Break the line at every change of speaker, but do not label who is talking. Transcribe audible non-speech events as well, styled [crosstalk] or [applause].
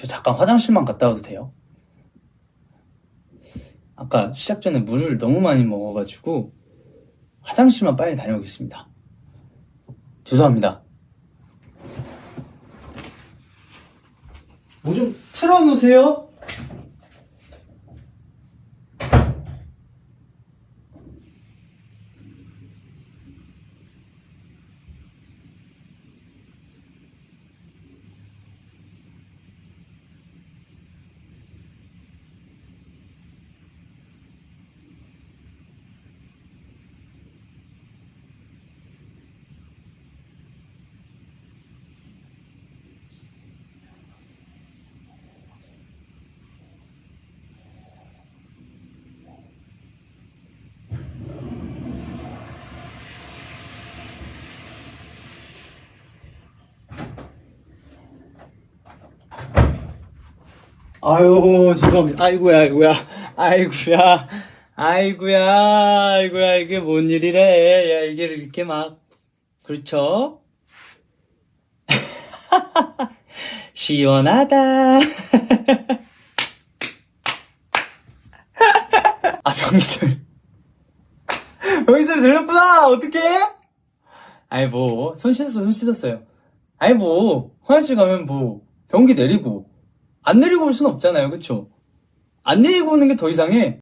저 잠깐 화장실만 갔다 와도 돼요? 아까 시작 전에 물을 너무 많이 먹어가지고 화장실만 빨리 다녀오겠습니다. 죄송합니다. 뭐 좀 틀어놓으세요. 아유, 죄송합니다. 아이고야, 아이고야, 아이고야, 아이고야, 아이고야, 이게 뭔 일이래. 야, 이게 이렇게 막, 그렇죠? [laughs] 시원하다. [laughs] 아, 병이술. 병이술 들렸구나! 어떡해? 아이, 뭐, 손 씻었어, 손 씻었어요. 아이, 뭐, 화장실 가면 뭐, 변기 내리고, 안 내리고 올순 없잖아요, 그쵸? 안 내리고 오는 게 더 이상해.